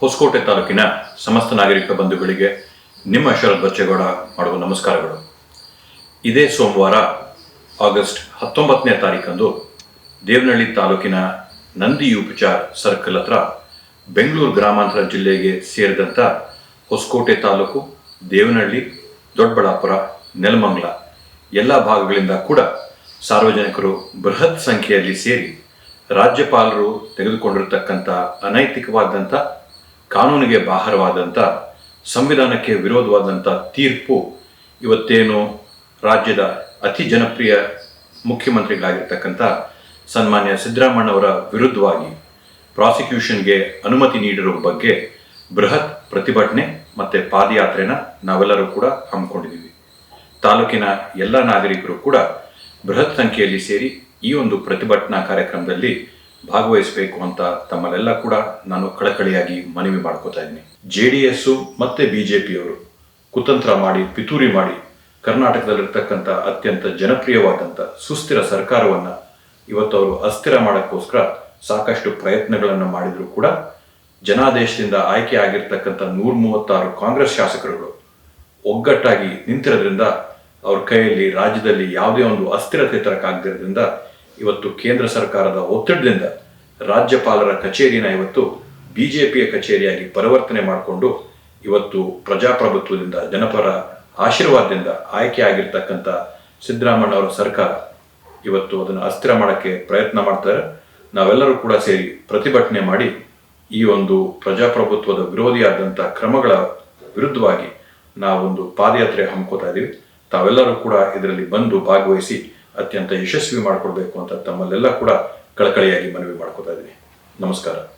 ಹೊಸಕೋಟೆ ತಾಲೂಕಿನ ಸಮಸ್ತ ನಾಗರಿಕ ಬಂಧುಗಳಿಗೆ ನಿಮ್ಮ ಶರದ್ ಬಚ್ಚೇಗೌಡ ಮಾಡುವ ನಮಸ್ಕಾರಗಳು. ಇದೇ ಸೋಮವಾರ, ಆಗಸ್ಟ್ ಹತ್ತೊಂಬತ್ತನೇ ತಾರೀಕಂದು ದೇವನಹಳ್ಳಿ ತಾಲೂಕಿನ ನಂದಿ ಉಪಚಾರ್ ಸರ್ಕಲ್ ಹತ್ರ ಬೆಂಗಳೂರು ಗ್ರಾಮಾಂತರ ಜಿಲ್ಲೆಗೆ ಸೇರಿದಂಥ ಹೊಸಕೋಟೆ ತಾಲೂಕು, ದೇವನಹಳ್ಳಿ, ದೊಡ್ಡಬಳ್ಳಾಪುರ, ನೆಲಮಂಗ್ಲ ಎಲ್ಲ ಭಾಗಗಳಿಂದ ಕೂಡ ಸಾರ್ವಜನಿಕರು ಬೃಹತ್ ಸಂಖ್ಯೆಯಲ್ಲಿ ಸೇರಿ ರಾಜ್ಯಪಾಲರು ತೆಗೆದುಕೊಂಡಿರತಕ್ಕಂಥ ಅನೈತಿಕವಾದಂಥ ಕಾನೂನಿಗೆ ಬಾಹರವಾದಂಥ ಸಂವಿಧಾನಕ್ಕೆ ವಿರೋಧವಾದಂಥ ತೀರ್ಪು ಇವತ್ತೇನು ರಾಜ್ಯದ ಅತಿ ಜನಪ್ರಿಯ ಮುಖ್ಯಮಂತ್ರಿಗಳಾಗಿರ್ತಕ್ಕಂಥ ಸನ್ಮಾನ್ಯ ಸಿದ್ದರಾಮಣ್ಣವರ ವಿರುದ್ಧವಾಗಿ ಪ್ರಾಸಿಕ್ಯೂಷನ್ಗೆ ಅನುಮತಿ ನೀಡಿರುವ ಬಗ್ಗೆ ಬೃಹತ್ ಪ್ರತಿಭಟನೆ ಮತ್ತು ಪಾದಯಾತ್ರೆನ ನಾವೆಲ್ಲರೂ ಕೂಡ ಹಮ್ಮಿಕೊಂಡಿದ್ದೀವಿ. ತಾಲೂಕಿನ ಎಲ್ಲ ನಾಗರಿಕರು ಕೂಡ ಬೃಹತ್ ಸಂಖ್ಯೆಯಲ್ಲಿ ಸೇರಿ ಈ ಒಂದು ಪ್ರತಿಭಟನಾ ಕಾರ್ಯಕ್ರಮದಲ್ಲಿ ಭಾಗವಹಿಸಬೇಕು ಅಂತ ತಮ್ಮಲ್ಲೆಲ್ಲ ಕೂಡ ನಾನು ಕಳಕಳಿಯಾಗಿ ಮನವಿ ಮಾಡ್ಕೋತಾ ಇದ್ದೀನಿ. ಜೆ ಡಿ ಎಸ್ಸು ಮತ್ತೆ ಪಿಯವರು ಕುತಂತ್ರ ಮಾಡಿ, ಪಿತೂರಿ ಮಾಡಿ ಕರ್ನಾಟಕದಲ್ಲಿರ್ತಕ್ಕಂಥ ಅತ್ಯಂತ ಜನಪ್ರಿಯವಾದಂಥ ಸುಸ್ಥಿರ ಸರ್ಕಾರವನ್ನ ಇವತ್ತು ಅವರು ಅಸ್ಥಿರ ಮಾಡೋಕ್ಕೋಸ್ಕರ ಸಾಕಷ್ಟು ಪ್ರಯತ್ನಗಳನ್ನು ಮಾಡಿದರೂ ಕೂಡ ಜನಾದೇಶದಿಂದ ಆಯ್ಕೆ ಆಗಿರ್ತಕ್ಕಂಥ ನೂರ ಮೂವತ್ತಾರು ಕಾಂಗ್ರೆಸ್ ಶಾಸಕರುಗಳು ಒಗ್ಗಟ್ಟಾಗಿ ನಿಂತಿರೋದ್ರಿಂದ ಅವ್ರ ಕೈಯಲ್ಲಿ ರಾಜ್ಯದಲ್ಲಿ ಯಾವುದೇ ಒಂದು ಅಸ್ಥಿರತೆ ತರಕಾಗದಿರೋದ್ರಿಂದ ಇವತ್ತು ಕೇಂದ್ರ ಸರ್ಕಾರದ ಒತ್ತಡದಿಂದ ರಾಜ್ಯಪಾಲರ ಕಚೇರಿನ ಇವತ್ತು ಬಿಜೆಪಿಯ ಕಚೇರಿಯಾಗಿ ಪರಿವರ್ತನೆ ಮಾಡಿಕೊಂಡು ಇವತ್ತು ಪ್ರಜಾಪ್ರಭುತ್ವದಿಂದ, ಜನಪರ ಆಶೀರ್ವಾದದಿಂದ ಆಯ್ಕೆ ಆಗಿರ್ತಕ್ಕಂಥ ಸಿದ್ದರಾಮಣ್ಣ ಅವರ ಸರ್ಕಾರ ಇವತ್ತು ಅದನ್ನು ಅಸ್ಥಿರ ಮಾಡೋಕ್ಕೆ ಪ್ರಯತ್ನ ಮಾಡ್ತಾರೆ. ನಾವೆಲ್ಲರೂ ಕೂಡ ಸೇರಿ ಪ್ರತಿಭಟನೆ ಮಾಡಿ ಈ ಒಂದು ಪ್ರಜಾಪ್ರಭುತ್ವದ ವಿರೋಧಿಯಾದಂಥ ಕ್ರಮಗಳ ವಿರುದ್ಧವಾಗಿ ನಾವೊಂದು ಪಾದಯಾತ್ರೆ ಹಮ್ಮಿಕೋತಾ ಇದ್ದೀವಿ. ತಾವೆಲ್ಲರೂ ಕೂಡ ಇದರಲ್ಲಿ ಬಂದು ಭಾಗವಹಿಸಿ ಅತ್ಯಂತ ಯಶಸ್ವಿ ಮಾಡಿಕೊಡ್ಬೇಕು ಅಂತ ತಮ್ಮಲ್ಲೆಲ್ಲ ಕೂಡ ಕಳಕಳಿಯಾಗಿ ಮನವಿ ಮಾಡ್ಕೋತಾ ಇದ್ದೀನಿ ನಮಸ್ಕಾರ.